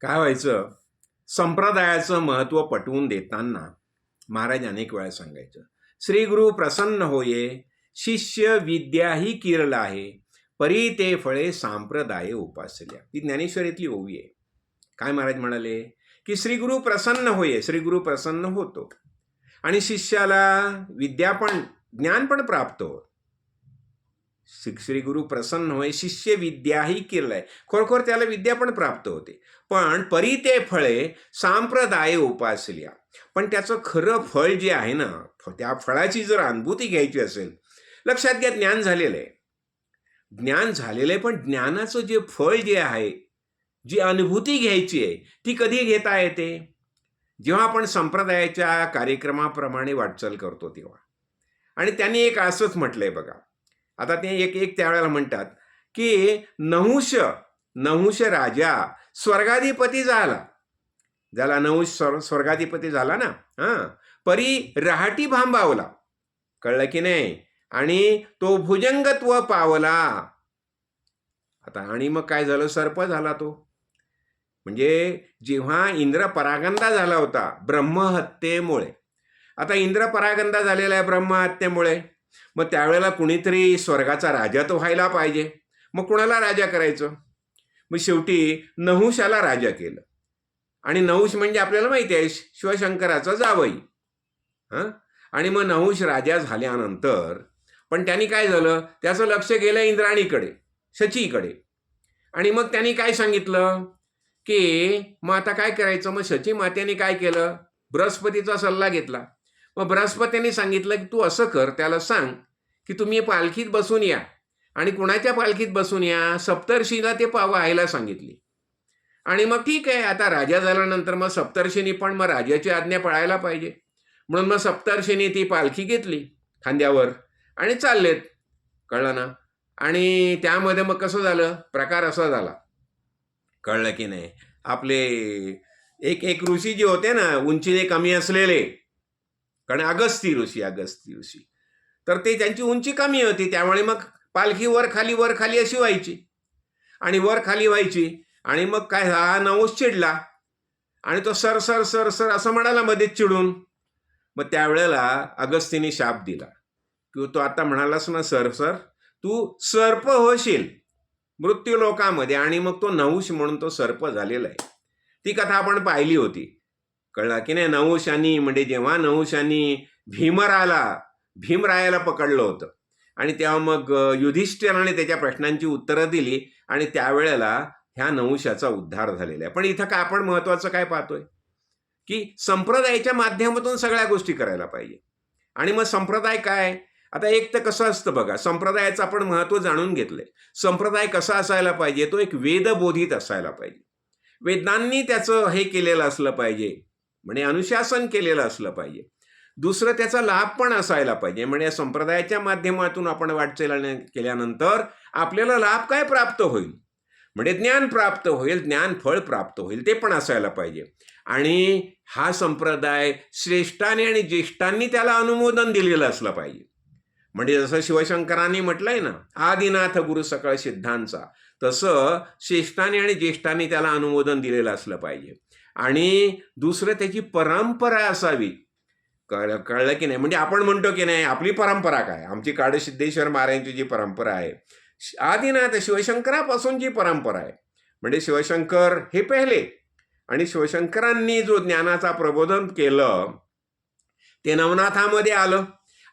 काय व्हायचं? संप्रदायाचं महत्त्व पटवून देताना महाराज अनेक वेळा सांगायचं श्री गुरु प्रसन्न होये शिष्य विद्याही किरल आहे परी ते फळे सांप्रदाय उपासल्या. ती ज्ञानेश्वरीतली ओवी आहे. काय महाराज म्हणाले? की श्री गुरु प्रसन्न होये श्री गुरु प्रसन्न होतो. आणि शिष्याला विद्या पण ज्ञान पण प्राप्त होत. श्री- श्री गुरु प्रसन्न होय शिष्य विद्याही किरलाय. खरोखर त्याला विद्या पण प्राप्त होते. पण परी ते फळे सांप्रदाय उपासल्या. पण त्याचं खरं फळ जे आहे ना त्या फळाची जर अनुभूती घ्यायची असेल लक्षात घ्या ज्ञान झालेलं आहे. ज्ञान झालेलं आहे पण ज्ञानाचं जे फळ जे आहे जी अनुभूती घ्यायची आहे ती कधी घेता येते? जेव्हा आपण संप्रदायाच्या कार्यक्रमाप्रमाणे वाटचाल करतो तेव्हा. आणि त्यांनी एक असंच म्हटलंय बघा आता ते एक एक त्यावेळेला म्हणतात की नहुष नहुष राजा स्वर्गाधिपती झाला. ज्याला नहुष स्वर स्वर्गाधिपती झाला ना? हां. परी रहाटी भांबावला. कळलं की नाही? आणि तो भुजंगत्व पावला. आता आणि मग काय झालं? सर्प झाला तो. म्हणजे जेव्हा इंद्र परागंदा झाला होता ब्रह्महत्येमुळे. आता इंद्र परागंदा झालेला आहे ब्रह्महत्येमुळे. मग त्यावेळेला कुणीतरी स्वर्गाचा राजा तो व्हायला पाहिजे. मग कुणाला राजा करायचं? मग शेवटी नहुशाला राजा केलं. आणि नहुश म्हणजे आपल्याला माहिती आहे शिवशंकराचा जावई. हां? आणि मग नहुश राजा झाल्यानंतर पण त्यांनी काय झालं? त्याचं लक्ष गेलं इंद्राणीकडे शचीकडे. आणि मग त्यांनी काय सांगितलं? की मग आता काय करायचं? मग शची मात्याने काय केलं? बृहस्पतीचा सल्ला घेतला. मग बृहस्पतीने सांगितलं की तू असं कर त्याला सांग की तुम्ही पालखीत बसून या. आणि कुणाच्या पालखीत बसून या? सप्तर्षीला ते पाहायला सांगितली. आणि मग ठीक आहे आता राजा झाल्यानंतर मग सप्तर्षीनी पण मग राजाची आज्ञा पाळायला पाहिजे. म्हणून मग सप्तर्षीनी ती पालखी घेतली खांद्यावर आणि चाललेत. कळलं ना? आणि त्यामध्ये मग कसं झालं? प्रकार असा झाला. कळलं की नाही? आपले एक एक ऋषी जे होते ना उंचीने कमी असलेले कारण अगस्ती ऋषी अगस्ती ऋषी तर ते त्यांची उंची कमी होती त्यामुळे मग पालखी वर खाली वर खाली अशी व्हायची. आणि वर खाली व्हायची आणि मग काय हा नवस चिडला आणि तो सर सर सर सर असं म्हणाला मध्येच चिडून. मग त्यावेळेला अगस्तीने शाप दिला. किंवा तो आता म्हणालास ना सर सर तू सर्प होशील मृत्यू लोकामध्ये. आणि मग तो नहुष म्हणून तो सर्प झालेला आहे. ती कथा आपण पाहिली होती. कळला की नाही? नहुशानी म्हणजे जेव्हा नवशानी भीमराला भीमरायाला पकडलं होतं. आणि तेव्हा मग युधिष्ठिराने त्याच्या प्रश्नांची उत्तरं दिली आणि त्यावेळेला ह्या नवशाचा उद्धार झालेला आहे. पण इथं काय आपण महत्त्वाचं काय पाहतोय? की संप्रदायाच्या माध्यमातून सगळ्या गोष्टी करायला पाहिजे. आणि मग संप्रदाय काय? आता एक तर कसं असतं बघा संप्रदायाचं आपण महत्त्व जाणून घेतलंय. संप्रदाय कसा असायला पाहिजे? तो एक वेदबोधित असायला पाहिजे. वेदांनी त्याचं हे केलेलं असलं पाहिजे. म्हणजे अनुशासन केलेलं असलं पाहिजे. दुसरं त्याचा लाभ पण असायला पाहिजे. म्हणजे संप्रदायाच्या माध्यमातून आपण वाटचाल केल्यानंतर आपल्याला लाभ काय प्राप्त होईल? म्हणजे ज्ञान प्राप्त होईल ज्ञान फळ प्राप्त होईल ते पण असायला पाहिजे. आणि हा संप्रदाय श्रेष्ठाने आणि ज्येष्ठांनी त्याला अनुमोदन दिलेलं असलं पाहिजे. म्हणजे जसं शिवशंकरांनी म्हटलंय ना आदिनाथ गुरु सकळ सिद्धांचा तसं श्रेष्ठाने आणि ज्येष्ठांनी त्याला अनुमोदन दिलेलं असलं पाहिजे. आणि दुसरं त्याची परंपरा असावी. कळ कळलं की नाही? म्हणजे आपण म्हणतो की नाही आपली परंपरा काय? आमची काडसिद्धेश्वर महाराजांची जी परंपरा आहे आदिनाथ शिवशंकरापासून जी परंपरा आहे म्हणजे शिवशंकर हे पहिले आणि शिवशंकरांनी जो ज्ञानाचा प्रबोधन केलं ते नवनाथामध्ये आलं.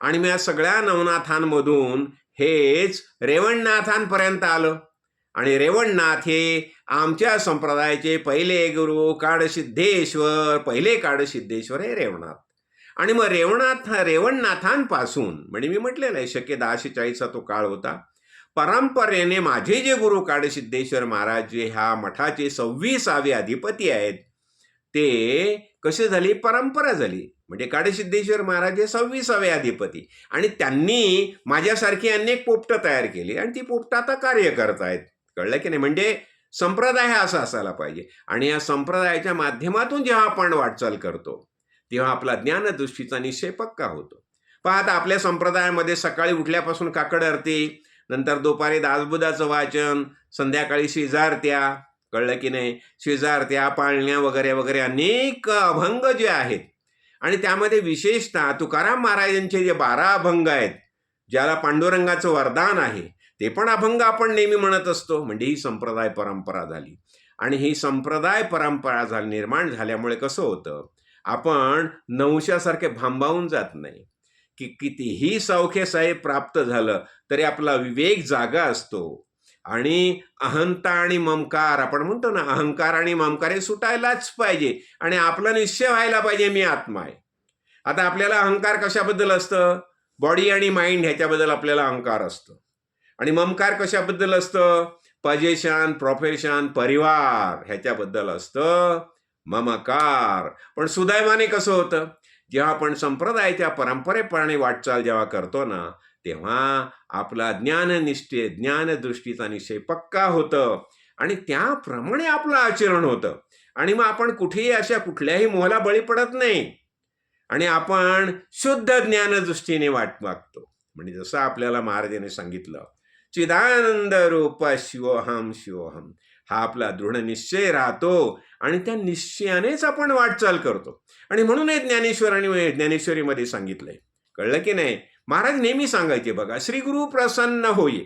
आणि मग या सगळ्या नवनाथांमधून हेच रेवणनाथांपर्यंत आलं. आणि रेवणनाथ हे आमच्या संप्रदायाचे पहिले गुरु काडसिद्धेश्वर पहिले काडसिद्धेश्वर हे रेवणाथ आणि मग रेवणाथ रेवणनाथांपासून म्हणजे मी म्हटलेलं आहे शक्य दहाशे चाळीसचा तो काळ होता परंपरेने माझे जे गुरु काडसिद्धेश्वर महाराज जे ह्या मठाचे सव्वीसावे अधिपती आहेत ते कसे झाली? परंपरा झाली. म्हणजे काडसिद्धेश्वर महाराज हे सव्वीसावे अधिपती. आणि त्यांनी माझ्यासारखी अनेक पोपटं तयार केली आणि ती पोपटं आता कार्य करत आहेत. कळलं की नाही? म्हणजे संप्रदाय हा असा असायला पाहिजे. आणि या संप्रदायाच्या माध्यमातून जेव्हा आपण वाटचाल करतो तेव्हा आपला ज्ञानदृष्टीचा निश्चय पक्का होतो. पहा आता आपल्या संप्रदायामध्ये सकाळी उठल्यापासून काकड आरती नंतर दुपारी दासबुदाचं वाचन संध्याकाळी शेजारत्या कळलं की नाही? शेजारत्या पाळण्या वगैरे वगैरे अनेक अभंग जे आहेत. आणि त्यामध्ये विशेषतः तुकाराम महाराजांचे जे बारा अभंग आहेत ज्याला पांडुरंगाचं वरदान आहे ते पण अभंग आपण नेहमी म्हणत असतो म्हणजे ही संप्रदाय परंपरा झाली. आणि ही संप्रदाय परंपरा झाली निर्माण झाल्यामुळे कसं होतं आपण नवशासारखे भांबावून जात नाही. की कितीही सौख्य साहेब प्राप्त झालं तरी आपला विवेक जागा असतो. आणि अहंता आणि ममकार आपण म्हणतो ना अहंकार आणि ममकार हे सुटायलाच पाहिजे. आणि आपला निश्चय व्हायला पाहिजे मी आत्मा आहे. आता आपल्याला अहंकार कशाबद्दल असतं? बॉडी आणि माइंड ह्याच्याबद्दल आपल्याला अहंकार असतं. आणि ममकार कशाबद्दल असतं? पजेशन प्रोफेशन परिवार ह्याच्याबद्दल असतं. ममकार. पण सुदैवाने कसं होतं? जेव्हा आपण संप्रदायाच्या परंपरेप्रमाणे वाटचाल जेव्हा करतो ना तेव्हा आपला ज्ञाननिष्ठे ज्ञानदृष्टीचा निश्चय पक्का होतं. आणि त्याप्रमाणे आपलं आचरण होतं. आणि मग आपण कुठेही अशा कुठल्याही मोहाला बळी पडत नाही. आणि आपण शुद्ध ज्ञानदृष्टीने वाट वागतो म्हणजे जसं आपल्याला महाराजांनी सांगितलं चिदानंद रूप शिवोहम शिवोहम. हा आपला दृढ निश्चय राहतो आणि त्या निश्चयानेच आपण वाटचाल करतो. आणि म्हणून हे ज्ञानेश्वरांनी ज्ञानेश्वरीमध्ये सांगितलंय. कळलं की नाही? महाराज नेहमी सांगायचे बघा श्रीगुरु प्रसन्न होई.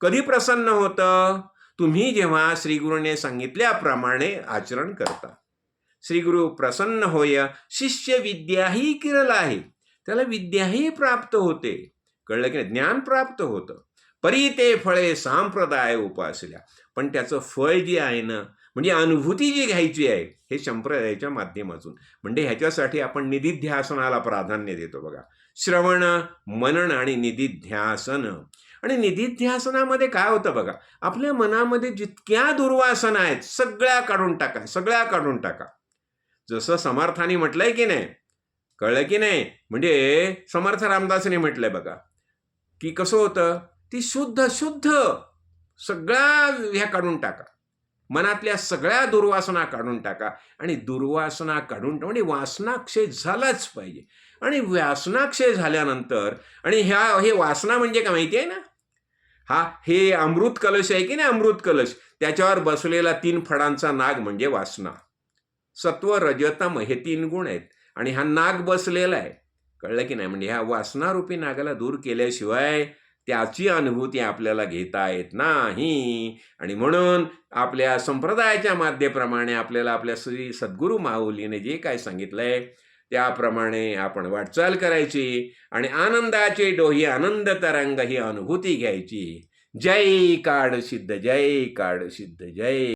कधी प्रसन्न होतं? तुम्ही जेव्हा श्रीगुरूने सांगितल्याप्रमाणे आचरण करता. श्रीगुरु प्रसन्न होय शिष्य विद्याही किरला आहे त्याला विद्याही प्राप्त होते. कळलं की ज्ञान प्राप्त होतं. परी ते फळे सांप्रदाय उपासल्या. पण त्याचं फळ जे आहे ना म्हणजे अनुभूती जी घ्यायची आहे हे संप्रदायाच्या माध्यमातून. म्हणजे ह्याच्यासाठी आपण निधिध्यासनाला प्राधान्य देतो बघा. श्रवण मनन आणि निधिध्यासन. आणि निधिध्यासनामध्ये काय होतं बघा आपल्या मनामध्ये जितक्या दुर्वासना आहेत सगळ्या काढून टाका सगळ्या काढून टाका. जसं समर्थाने म्हटलंय की नाही कळलं की नाही म्हणजे समर्थ रामदासने म्हटलंय बघा की कसं होतं ती शुद्ध शुद्ध सगळ्या ह्या काढून टाका. मनातल्या सगळ्या दुर्वासना काढून टाका आणि दुर्वासना काढून म्हणजे वासनाक्षय झालाच पाहिजे. आणि वासनाक्षय झाल्यानंतर आणि ह्या हे वासना म्हणजे काय माहिती आहे ना? हा हे अमृत कलश आहे की नाही अमृत कलश? त्याच्यावर बसलेला तीन फळांचा नाग म्हणजे वासना. सत्व रजतम हे तीन गुण आहेत. आणि हा नाग बसलेला आहे. कळलं की नाही? म्हणजे ह्या वासनारूपी नागाला दूर केल्याशिवाय त्याची अनुभूती आपल्याला घेता येत नाही. आणि म्हणून आपल्या संप्रदायाच्या माध्यमाप्रमाणे आपल्याला आपल्या श्री सद्गुरू माऊलीने जे काय सांगितलंय त्याप्रमाणे आपण वाटचाल करायची आणि आनंदाचे डोही आनंद तरंग ही अनुभूती घ्यायची. जय काड सिद्ध जय काड सिद्ध जय.